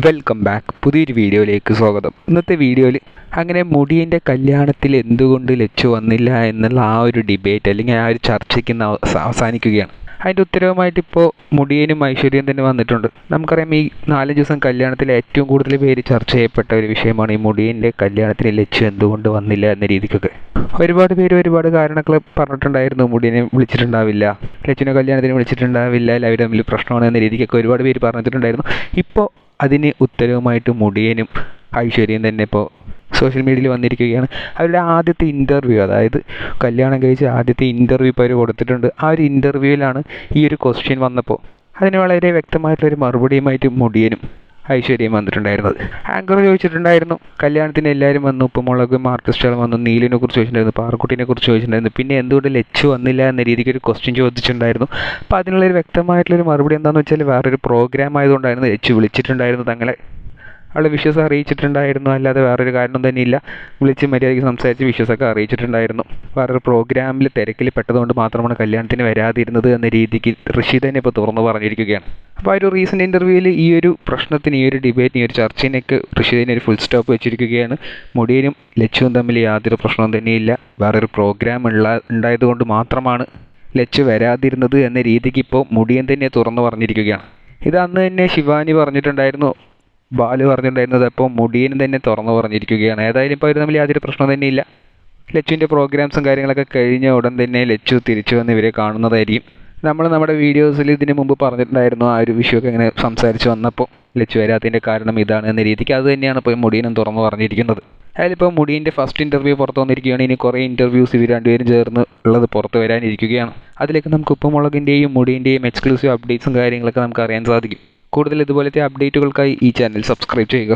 Welcome back പുതിയൊരു വീഡിയോയിലേക്ക് സ്വാഗതം. ഇന്നത്തെ വീഡിയോയിൽ അങ്ങനെ മുടിയന്റെ കല്യാണത്തിൽ എന്തുകൊണ്ട് ലച്ചു വന്നില്ല എന്നുള്ള ആ ഒരു ഡിബേറ്റ് അല്ലെങ്കിൽ ആ ഒരു ചർച്ചയ്ക്ക് അവസാനിക്കുകയാണ്. അതിന്റെ ഉത്തരവുമായിട്ട് ഇപ്പോൾ മുടിയനും ഐശ്വര്യം തന്നെ വന്നിട്ടുണ്ട്. നമുക്കറിയാം ഈ നാലഞ്ച് ദിവസം കല്യാണത്തിൽ ഏറ്റവും കൂടുതൽ പേര് ചർച്ച ചെയ്യപ്പെട്ട ഒരു വിഷയമാണ് ഈ മുടിയന്റെ കല്യാണത്തിന് ലച്ചു എന്തുകൊണ്ട് വന്നില്ല എന്ന രീതിക്കൊക്കെ. ഒരുപാട് പേര് ഒരുപാട് കാരണങ്ങൾ പറഞ്ഞിട്ടുണ്ടായിരുന്നു. മുടിയനെ വിളിച്ചിട്ടുണ്ടാവില്ല ലച്ചുവിനെ കല്യാണത്തിന് വിളിച്ചിട്ടുണ്ടാവില്ല എല്ലാവരും തമ്മിൽ പ്രശ്നമാണ് എന്ന രീതിക്കൊക്കെ ഒരുപാട് പേര് പറഞ്ഞിട്ടുണ്ടായിരുന്നു. ഇപ്പോൾ അതിന് ഉത്തരവുമായിട്ട് മുടിയനും ഐശ്വര്യം തന്നെ ഇപ്പോൾ സോഷ്യൽ മീഡിയയിൽ വന്നിരിക്കുകയാണ്. അവരുടെ ആദ്യത്തെ ഇന്റർവ്യൂ അതായത് കല്യാണം കഴിച്ച ആദ്യത്തെ ഇന്റർവ്യൂ ഇപ്പോൾ അവർ കൊടുത്തിട്ടുണ്ട്. ആ ഒരു ഇന്റർവ്യൂവിലാണ് ഈ ഒരു ക്വസ്റ്റ്യൻ വന്നപ്പോൾ അതിന് വളരെ വ്യക്തമായിട്ടുള്ളൊരു മറുപടിയുമായിട്ട് മുടിയനും ഐശ്വര്യയും വന്നിട്ടുണ്ടായിരുന്നത്. ആങ്കർ ചോദിച്ചിട്ടുണ്ടായിരുന്നു കല്യാണത്തിന് എല്ലാവരും വന്നു ഉപ്പുമുളകും ആർട്ടിസ്റ്റുകളും വന്നു നീലിനെ കുറിച്ച് ചോദിച്ചിട്ടുണ്ടായിരുന്നു പാറക്കുട്ടിനെ കുറിച്ച് ചോദിച്ചിട്ടുണ്ടായിരുന്നു. പിന്നെ എന്തുകൊണ്ട് ലെച്ച് വന്നില്ല എന്ന രീതിക്ക് ഒരു ക്വസ്റ്റ്യൻ ചോദിച്ചിട്ടുണ്ടായിരുന്നു. അപ്പോൾ അതിനുള്ളൊരു വ്യക്തമായിട്ടുള്ളൊരു മറുപടി എന്താണെന്ന് വെച്ചാൽ വേറൊരു പ്രോഗ്രാം ആയതുകൊണ്ടായിരുന്നു ലെച്ച് വിളിച്ചിട്ടുണ്ടായിരുന്നു തങ്ങളെ അവൾ വിശ്വസം അറിയിച്ചിട്ടുണ്ടായിരുന്നു. അല്ലാതെ വേറൊരു കാരണം തന്നെയില്ല. വിളിച്ച് മര്യാദയ്ക്ക് സംസാരിച്ച് വിശ്വസമൊക്കെ അറിയിച്ചിട്ടുണ്ടായിരുന്നു. വേറൊരു പ്രോഗ്രാമിൽ തിരക്കിൽ പെട്ടതുകൊണ്ട് മാത്രമാണ് കല്യാണത്തിന് വരാതിരുന്നത് എന്ന രീതിക്ക് ഋഷി തന്നെ ഇപ്പോൾ തുറന്നു പറഞ്ഞിരിക്കുകയാണ്. അപ്പോൾ ആ ഒരു റീസെന്റ് ഇന്റർവ്യൂവിൽ ഈ ഒരു പ്രശ്നത്തിന് ഈ ഒരു ഡിബേറ്റിന് ഈ ഒരു ചർച്ചയിനൊക്കെ ഋഷി തന്നെ ഒരു ഫുൾ സ്റ്റോപ്പ് വെച്ചിരിക്കുകയാണ്. മുടിയനും ലച്ചുവും തമ്മിൽ യാതൊരു പ്രശ്നവും തന്നെയില്ല. വേറൊരു പ്രോഗ്രാം ഉള്ള ഉണ്ടായതുകൊണ്ട് മാത്രമാണ് ലച്ചു വരാതിരുന്നത് എന്ന രീതിക്ക് ഇപ്പോൾ മുടിയൻ തന്നെ തുറന്നു പറഞ്ഞിരിക്കുകയാണ്. ഇത് അന്ന് തന്നെ ശിവാനി പറഞ്ഞിട്ടുണ്ടായിരുന്നു. ബാലു പറഞ്ഞിട്ടുണ്ടായിരുന്നത് അപ്പോൾ മുടിയൻ തന്നെ തുറന്നു പറഞ്ഞിരിക്കുകയാണ്. ഏതായാലും ഇപ്പോൾ അവർ തമ്മിൽ യാതൊരു പ്രശ്നം തന്നെയില്ല ലച്ചുവിന്റെ പ്രോഗ്രാംസും കാര്യങ്ങളൊക്കെ കഴിഞ്ഞ ഉടൻ തന്നെ ലച്ചു തിരിച്ചു വന്ന് ഇവരെ കാണുന്നതായിരിക്കും. നമ്മൾ നമ്മുടെ വീഡിയോസിൽ ഇതിന് മുമ്പ് പറഞ്ഞിട്ടുണ്ടായിരുന്നു ആ ഒരു വിഷയമൊക്കെ ഇങ്ങനെ സംസാരിച്ച് വന്നപ്പോൾ. ലച്ചു വരാത്തതിന്റെ കാരണം ഇതാണ് എന്ന രീതിക്ക് അത് തന്നെയാണ് ഇപ്പോൾ മുടിയനും തുറന്നു പറഞ്ഞിരിക്കുന്നത്. അതിലിപ്പോൾ മുടിയന്റെ ഫസ്റ്റ് ഇന്റർവ്യൂ പുറത്ത് വന്നിരിക്കുകയാണ്. ഇനി കുറേ ഇന്റർവ്യൂസ് ഇവർ രണ്ടുപേരും ചേർന്ന് ഉള്ളത് പുറത്ത് വരാനിരിക്കുകയാണ്. അതിലേക്ക് നമുക്ക് ഉപ്പുമുളകിന്റെയും മുടിയന്റെയും എക്സ്ക്ലൂസീവ് അപ്ഡേറ്റ്സും കാര്യങ്ങളൊക്കെ നമുക്ക് അറിയാൻ സാധിക്കും. കൂടുതൽ ഇതുപോലത്തെ അപ്ഡേറ്റുകൾക്കായി ഈ ചാനൽ സബ്സ്ക്രൈബ് ചെയ്യുക.